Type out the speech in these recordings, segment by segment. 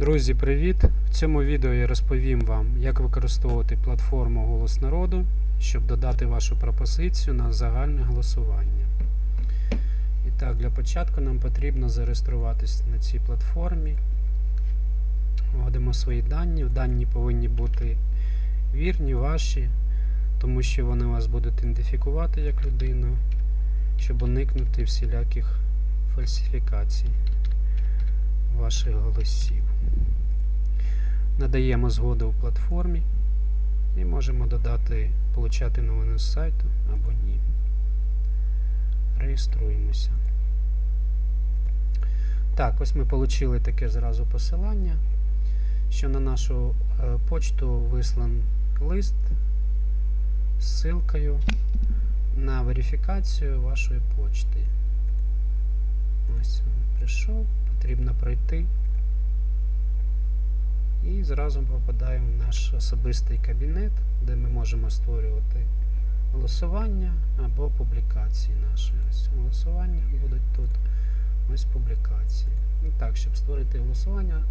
Друзі, привіт! В цьому відео я розповім вам, як використовувати платформу Голос народу, щоб додати вашу пропозицію на загальне голосування. І так, для початку нам потрібно зареєструватись на цій платформі. Вводимо свої дані. Дані повинні бути вірні, ваші, тому що вони вас будуть ідентифікувати як людину, щоб уникнути всіляких фальсифікацій ваших голосів. Надаємо згоду у платформі і можемо додати, получати новини з сайту або ні. Реєструємося. Так, ось ми отримали таке зразу посилання, що на нашу е, почту вислан лист з ссылкою на верифікацію вашої почти. Ось він прийшов потрібно пройти. І зразу попадаємо в наш особистий кабінет, де ми можемо створювати голосування або публікації наші. Ось голосування будуть тут. Ось публікації. І так, щоб створити голосування,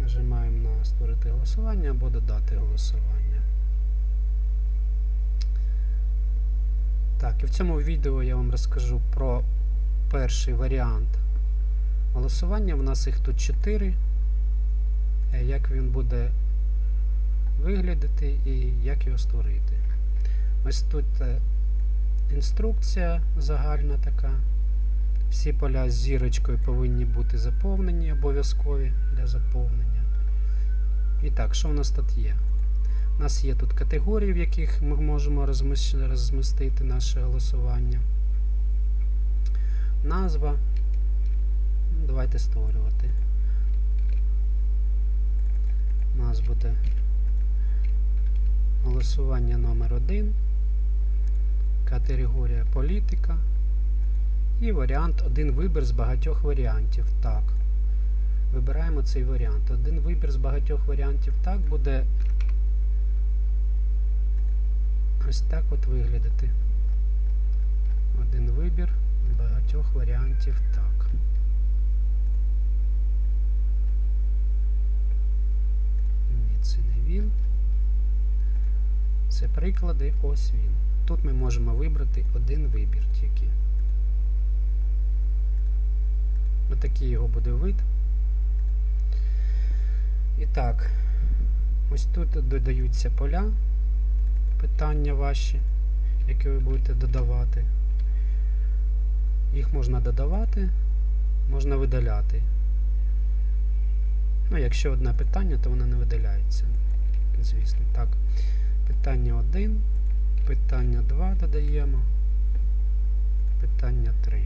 нажимаємо на створити голосування або додати голосування. Так, і в цьому відео я вам розкажу про перший варіант голосування. В нас їх тут 4. Як він буде виглядати і як його створити. Ось тут е, інструкція загальна така. Всі поля з зірочкою повинні бути заповнені, обов'язкові для заповнення. І так, що у нас тут є? У нас є тут категорії, в яких ми можемо розмістити наше голосування. Назва. Давайте створювати. У нас буде голосування номер 1 категорія політика і варіант один вибір з багатьох варіантів. Так. Вибираємо цей варіант. Один вибір з багатьох варіантів так буде ось так от виглядати. Один вибір з багатьох варіантів так. Він. Це приклади, ось він. Тут ми можемо вибрати один вибір тільки. Отакий його буде вид. І так, ось тут додаються поля, питання ваші, які ви будете додавати. Їх можна додавати, можна видаляти. Ну, якщо одне питання, то воно не видаляється. Звісно, так. Питання 1, питання 2 додаємо, питання 3.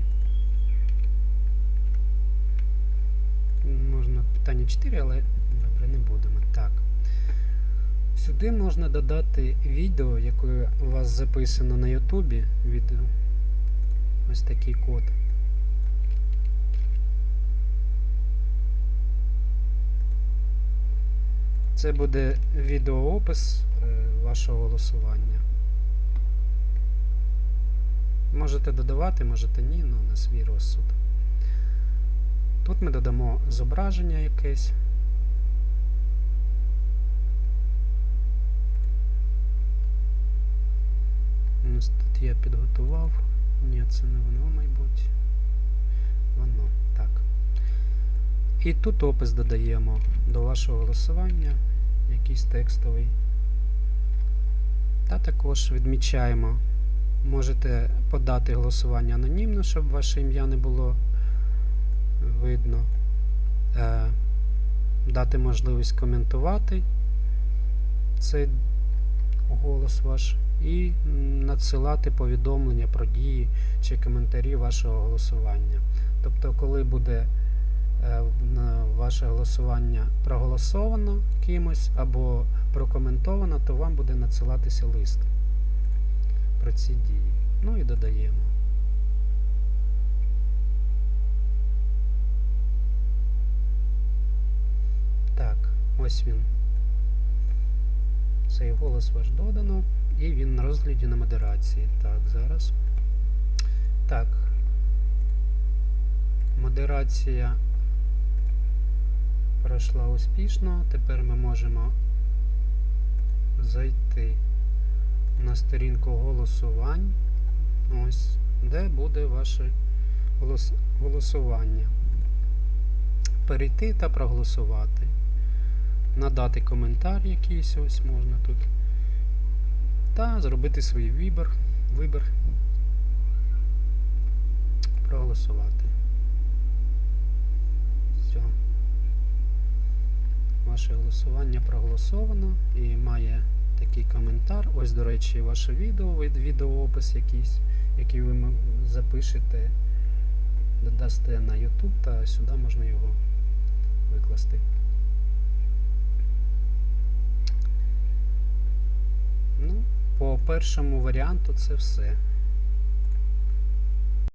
Можна питання 4, але добре, не будемо. Так. Сюди можна додати відео, яке у вас записано на Ютубі. Відео. Ось такий код. Це буде відеоопис е, вашого голосування. Можете додавати, можете ні, ну на свій розсуд. Тут ми додамо зображення якесь. Тут я підготував. Ні, це не воно, мабуть. Воно. Так. І тут опис додаємо до вашого голосування, якийсь текстовий. Та також відмічаємо. Можете подати голосування анонімно, щоб ваше ім'я не було видно. Е, дати можливість коментувати цей голос ваш і надсилати повідомлення про дії чи коментарі вашого голосування. Тобто, коли буде ваше голосування проголосовано кимось або прокоментовано, то вам буде надсилатися лист про ці дії. Ну і додаємо. Так, ось він. Цей голос ваш додано. І він на розгляді на модерації. Так, зараз. Так. Модерація пройшла успішно. Тепер ми можемо зайти на сторінку голосувань. Ось, де буде ваше голос- голосування. Перейти та проголосувати. Надати коментар якийсь, ось можна тут. Та зробити свій вибір. вибір. Проголосувати. Все. Ваше голосування проголосовано і має такий коментар. Ось, до речі, ваше відео, від- відеоопис якийсь, який ви запишете, додасте на YouTube та сюди можна його викласти. Ну, по першому варіанту це все.